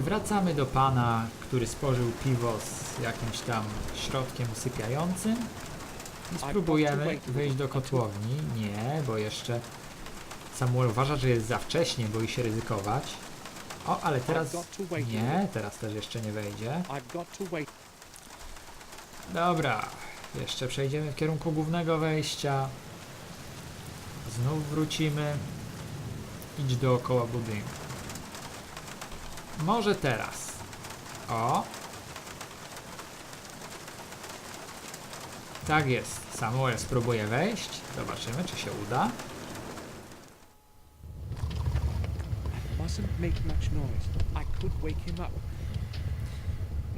Wracamy do pana, który spożył piwo z jakimś tam środkiem usypiającym. I spróbujemy wyjść do kotłowni. Nie, bo jeszcze Samuel uważa, że jest za wcześnie, boi się ryzykować. O, ale teraz... Nie, teraz też jeszcze nie wejdzie. Dobra, jeszcze przejdziemy w kierunku głównego wejścia. Znów wrócimy. Idź dookoła budynku. Może teraz. O. Tak jest. Samuel spróbuje wejść. Zobaczymy, czy się uda.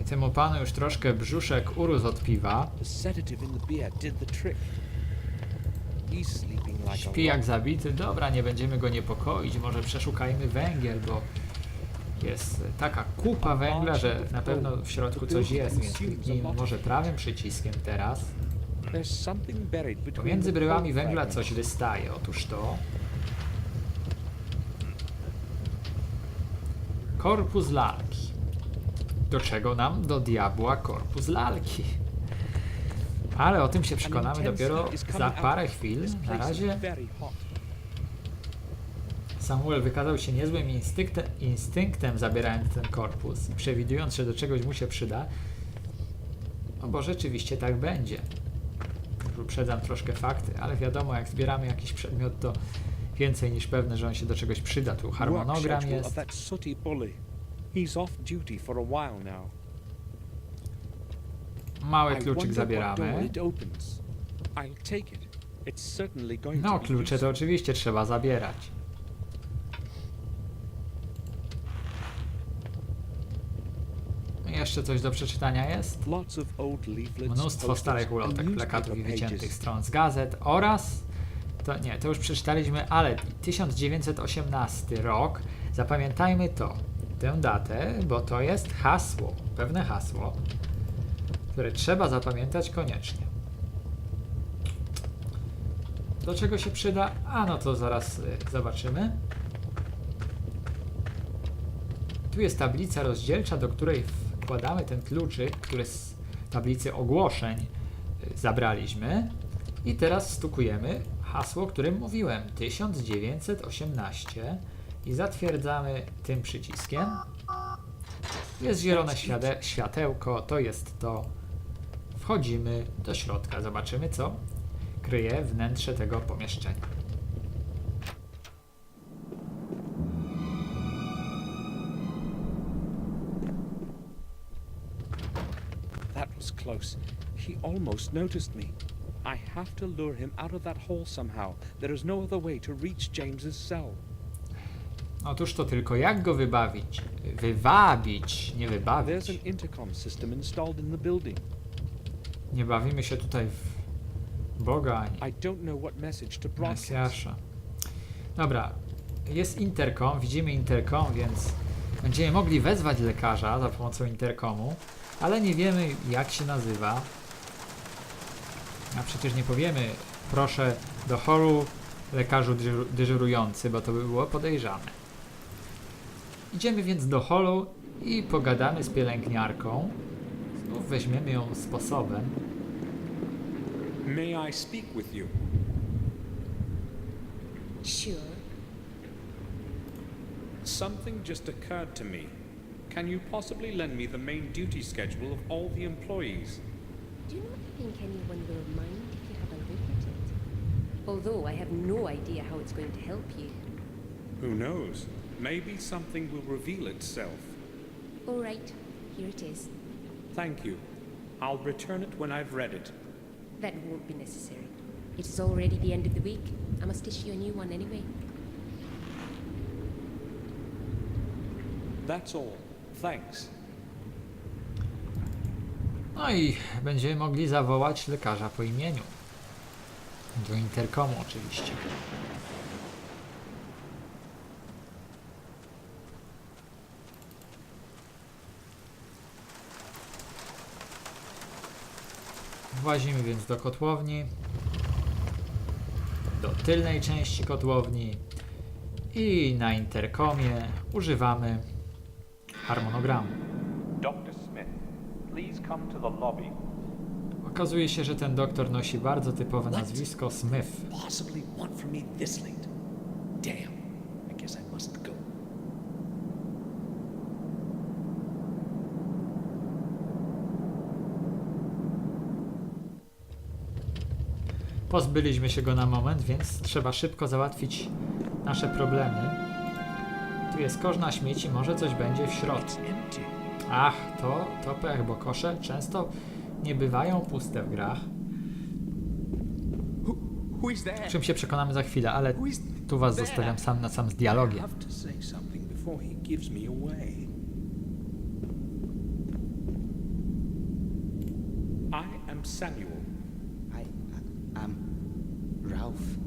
I temu panu już troszkę brzuszek urósł od piwa. Śpi jak zabity. Dobra, nie będziemy go niepokoić. Może przeszukajmy węgiel, bo jest taka kupa węgla, że na pewno w środku coś jest, więc może prawym przyciskiem teraz. Pomiędzy bryłami węgla coś wystaje. Otóż to. Korpus lalki. Do czego nam? Do diabła korpus lalki. Ale o tym się przekonamy dopiero za parę chwil. Na razie. Samuel wykazał się niezłym instynktem, instynktem zabierając ten korpus przewidując, że do czegoś mu się przyda. No bo rzeczywiście tak będzie. Już Uprzedzam troszkę fakty, ale wiadomo, jak zbieramy jakiś przedmiot, to więcej niż pewne, że on się do czegoś przyda. Tu harmonogram jest. Mały kluczyk zabieramy. No, klucze to oczywiście trzeba zabierać. Jeszcze coś do przeczytania jest? Mnóstwo starych ulotek, plakatów i wyciętych stron z gazet oraz to nie, to już przeczytaliśmy, ale 1918 rok. Zapamiętajmy to, tę datę, bo to jest hasło, pewne hasło, które trzeba zapamiętać koniecznie. Do czego się przyda? A no to zaraz y, zobaczymy. Tu jest tablica rozdzielcza, do której wkładamy ten kluczyk, który z tablicy ogłoszeń y, zabraliśmy. I teraz stukujemy hasło, o którym mówiłem 1918 i zatwierdzamy tym przyciskiem. Jest zielone światełko, to jest to. Wchodzimy do środka, zobaczymy co kryje wnętrze tego pomieszczenia. Almost noticed me. I have to lure him out of that hole somehow. There is no other way to reach James's cell. Otóż to tylko jak go wybawić? Wywabić, nie There's wybawić. an intercom system installed in the building. Nie bawimy się tutaj w Boga ani I don't know what message to broadcast. Mesjasza. Dobra, jest interkom, widzimy interkom, więc będziemy mogli wezwać lekarza za pomocą interkomu, ale nie wiemy jak się nazywa. A przecież nie powiemy, proszę do holu lekarzu dyżur- dyżurujący, bo to by było podejrzane. Idziemy więc do holu i pogadamy z pielęgniarką. Znów weźmiemy ją sposobem. May I speak with you? Sure. Something just occurred to me. Can you possibly lend me the main duty schedule of all the employees? Do not think anyone will mind if you have a look at it. Although I have no idea how it's going to help you. Who knows? Maybe something will reveal itself. All right, here it is. Thank you. I'll return it when I've read it. That won't be necessary. It is already the end of the week. I must issue a new one anyway. That's all. Thanks. No i będziemy mogli zawołać lekarza po imieniu. Do interkomu oczywiście. Włazimy więc do kotłowni, do tylnej części kotłowni i na interkomie używamy harmonogramu. Dr. Smith, please come to the lobby. Okazuje się, że ten doktor nosi bardzo typowe What? nazwisko Smith. Possibly want from me this late. Damn. I guess I must go. Pozbyliśmy się go na moment, więc trzeba szybko załatwić nasze problemy. Tu jest kosz na śmieci, może coś będzie w środku. Ach, to, to pech, bo kosze często nie bywają puste w grach. Czym się przekonamy za chwilę, ale tu was zostawiam sam na sam z dialogiem. I am Samuel. I am Ralph.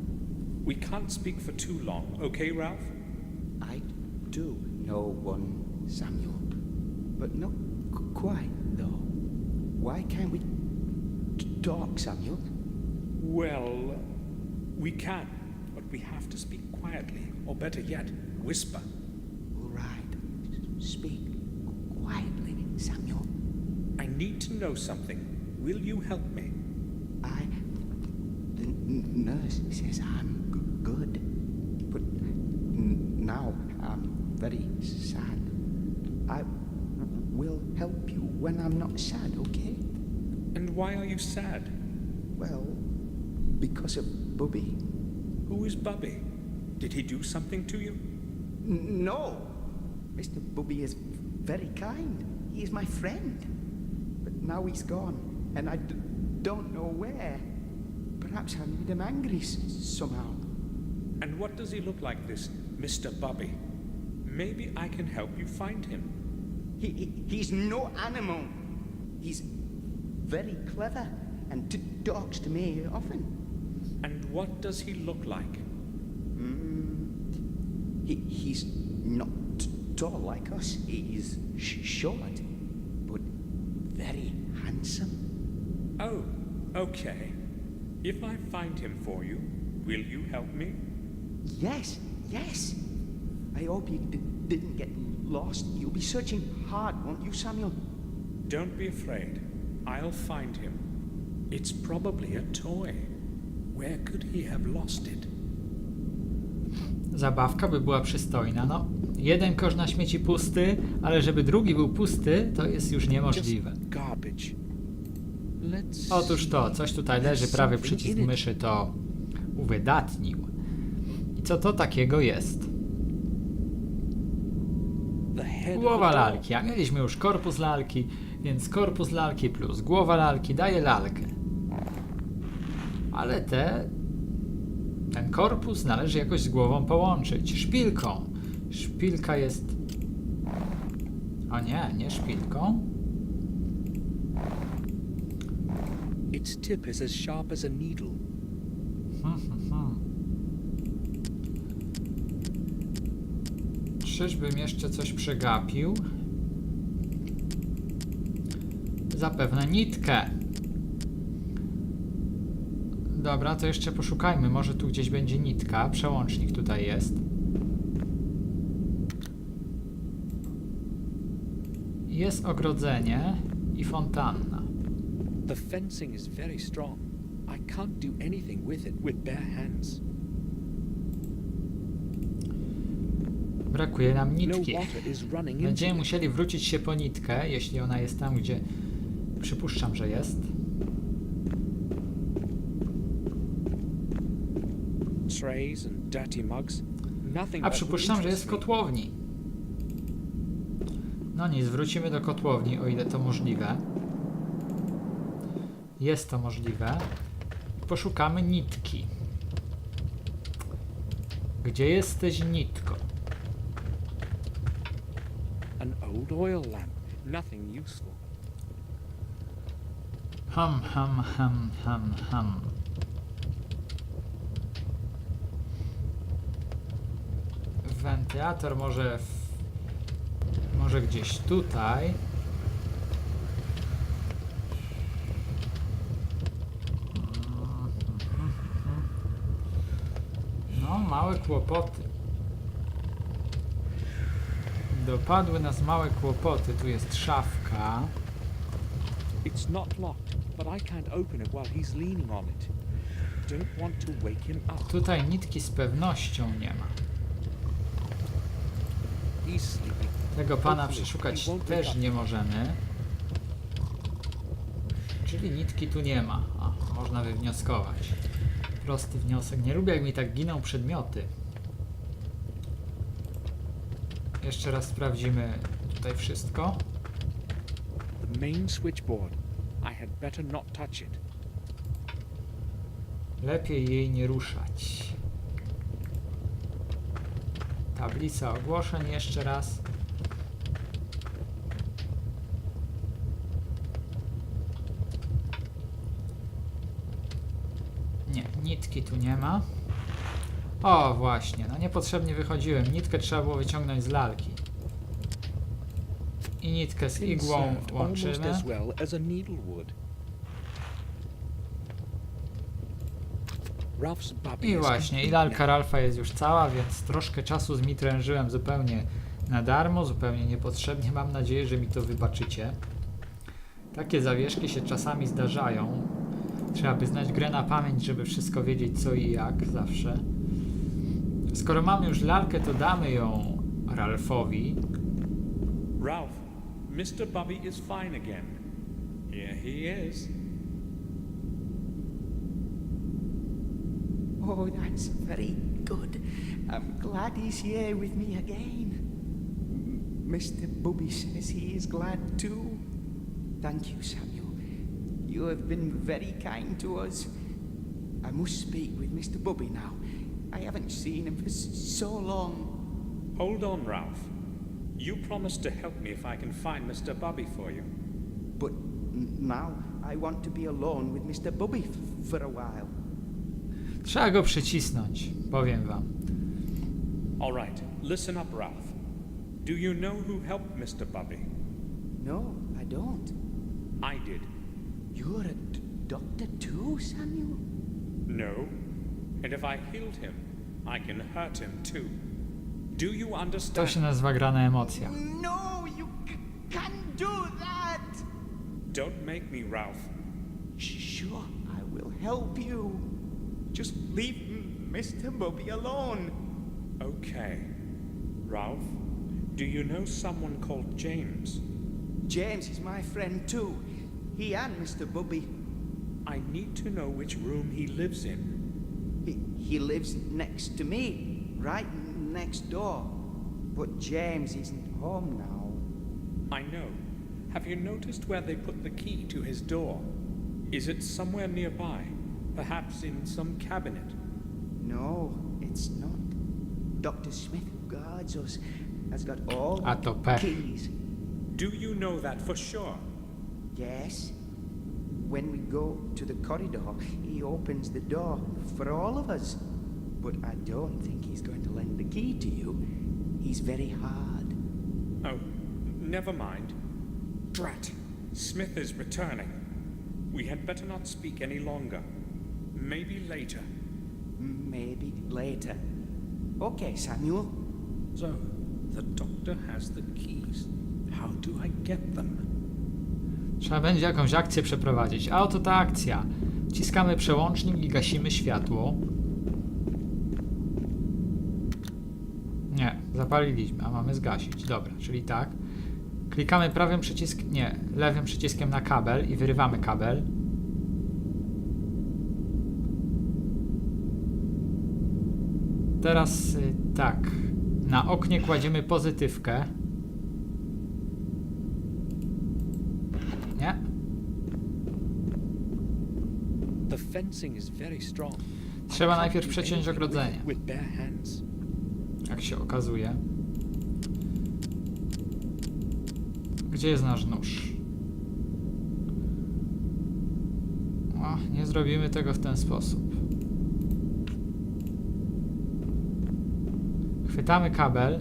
We can't speak for too long, okay, Ralph? I do know one Samuel, but not qu- quite though. Why can't we talk, Samuel? Well, we can, but we have to speak quietly, or better yet, whisper. All right. Speak quietly, Samuel. I need to know something. Will you help me? I. The n- nurse says I'm g- good, but n- now I'm very sad. I help you when I'm not sad, okay? And why are you sad? Well, because of Bubby. Who is Bubby? Did he do something to you? N- no! Mr. Bubby is very kind. He is my friend. But now he's gone, and I d- don't know where. Perhaps I made him angry s- somehow. And what does he look like, this Mr. Bubby? Maybe I can help you find him. He, he, he's no animal. He's very clever and talks to me often. And what does he look like? Mm, he, he's not tall like us. He's sh- short, but very handsome. Oh, okay. If I find him for you, will you help me? Yes, yes. I hope you d- didn't get lost. You'll be searching hard, won't you, Samuel? Don't be afraid. I'll find him. It's probably a toy. Where could he have lost it? Zabawka by była przystojna. No, jeden kosz na śmieci pusty, ale żeby drugi był pusty, to jest już niemożliwe. Just garbage. Let's Otóż to, coś tutaj leży, prawy przycisk myszy to uwydatnił. I co to takiego jest? Głowa lalki, a mieliśmy już korpus lalki, więc korpus lalki plus głowa lalki daje lalkę. Ale te, ten korpus należy jakoś z głową połączyć. Szpilką. Szpilka jest... O nie, nie szpilką. Its tip is as sharp as a needle. Hmm, hmm, hmm. Czyżbym jeszcze coś przegapił? Zapewne nitkę. Dobra, to jeszcze poszukajmy. Może tu gdzieś będzie nitka. Przełącznik tutaj jest. Jest ogrodzenie i fontanna. The fencing is very strong. I can't do anything with it with bare hands. Brakuje nam No nitki. Będziemy musieli wrócić się po nitkę, jeśli ona jest tam, gdzie przypuszczam, że jest. A przypuszczam, że jest w kotłowni. No nic, wrócimy do kotłowni, o ile to możliwe. Jest to możliwe. Poszukamy nitki. Gdzie jesteś nitko? An old oil lamp. Nothing useful. Ham, ham, ham, ham, ham. Wentylator może w... może gdzieś tutaj. No, małe kłopoty. Dopadły nas małe kłopoty. Tu jest szafka. It's not locked, but I can't open it while he's leaning on it. Don't want to wake him up. Tutaj nitki z pewnością nie ma. He's sleeping. Tego pana przeszukać też nie możemy. Czyli nitki tu nie ma. A, można wywnioskować. Prosty wniosek. Nie lubię jak mi tak giną przedmioty. Jeszcze raz sprawdzimy tutaj wszystko. The main switchboard. I had better not touch it. Lepiej jej nie ruszać. Tablica ogłoszeń jeszcze raz. Nie, nitki tu nie ma. O, właśnie, no niepotrzebnie wychodziłem. Nitkę trzeba było wyciągnąć z lalki. I nitkę z igłą łączymy. I właśnie, i lalka. Ralfa jest już cała, więc troszkę czasu zmitrężyłem zupełnie na darmo, zupełnie niepotrzebnie. Mam nadzieję, że mi to wybaczycie. Takie zawieszki się czasami zdarzają. Trzeba by znać grę na pamięć, żeby wszystko wiedzieć co i jak zawsze. Skoro mamy już lalkę, to damy ją Ralfowi. Ralph, Mr. Bobby is fine again. Here he is. Oh, that's very good. I'm glad he's here with me again. Mr. Bobby says he is glad too. Thank you, Samuel. You have been very kind to us. I must speak with Mr. Bobby now. I haven't seen him for so long. Hold on, Ralph. You promised to help me if I can find Mr. Bobby for you. But now I want to be alone with Mr. Bobby f- for a while. Trzeba go przycisnąć, powiem wam. All right, listen up, Ralph. Do you know who helped Mr. Bobby? No, I don't. I did. You're a d- doctor too, Samuel? No. And if I healed him, I can hurt him too. Do you To understand? się nazywa gra na emocjach. No, you can't do that! Don't make me, Ralph. Sure, I will help you. Just leave m- Mr. Bubby alone. Okay. Ralph, do you know someone called James? James is my friend too. He and Mr. Bubby. I need to know which room he lives in. He, he lives next to me, right next door. But James isn't home now. I know. Have you noticed where they put the key to his door? Is it somewhere nearby? Perhaps in some cabinet? No, it's not. Dr. Smith, who guards us, has got all A to the pech. keys. Do you know that for sure? Yes. When we go to the corridor, he opens the door for all of us. But I don't think he's going to lend the key to you. He's very hard. Oh, never mind. Drat! Smith is returning. We had better not speak any longer. Maybe later. Maybe later. Okay, Samuel. So, the doctor has the keys. How do I get them? Trzeba będzie jakąś akcję przeprowadzić. A oto ta akcja. Wciskamy przełącznik i gasimy światło. Nie, zapaliliśmy, a mamy zgasić. Dobra, czyli tak. Klikamy prawym przyciskiem, nie, lewym przyciskiem na kabel i wyrywamy kabel. Teraz y, tak. Na oknie kładziemy pozytywkę. Nie? The fencing is very strong. Trzeba najpierw przeciąć ogrodzenie. Jak się okazuje. Gdzie jest nasz nóż? O, nie zrobimy tego w ten sposób. Chwytamy kabel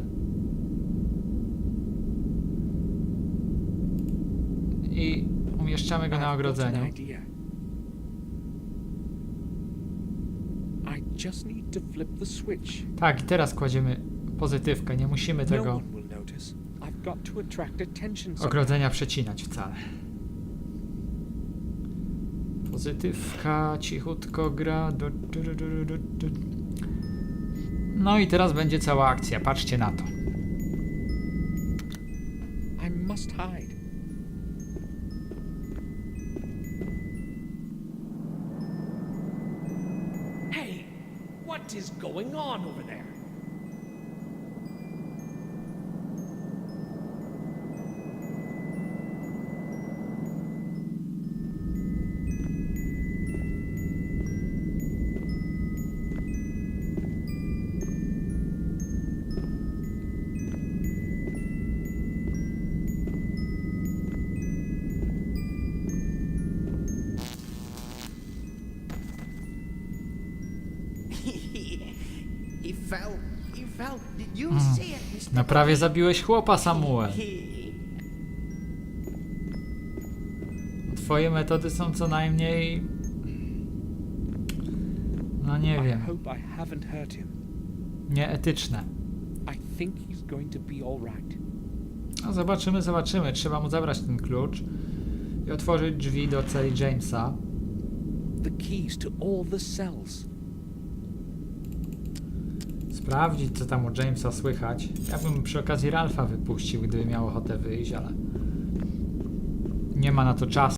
i umieszczamy go na ogrodzeniu. an idea. I just need to flip the switch. Tak, i teraz kładziemy pozytywkę, nie musimy No tego. ogrodzenia przecinać wcale. Pozytywka cichutko gra. No i teraz będzie cała akcja. Patrzcie na to. I must hide. Going on over there? No prawie zabiłeś chłopa, Samuel. Twoje metody są co najmniej... No nie wiem. Nieetyczne. No zobaczymy, zobaczymy. Trzeba mu zabrać ten klucz i otworzyć drzwi do celi Jamesa. The keys to all the cells. Sprawdzić, co tam u Jamesa słychać. Ja bym przy okazji Ralfa wypuścił, gdyby miał ochotę wyjść, ale nie ma na to czasu.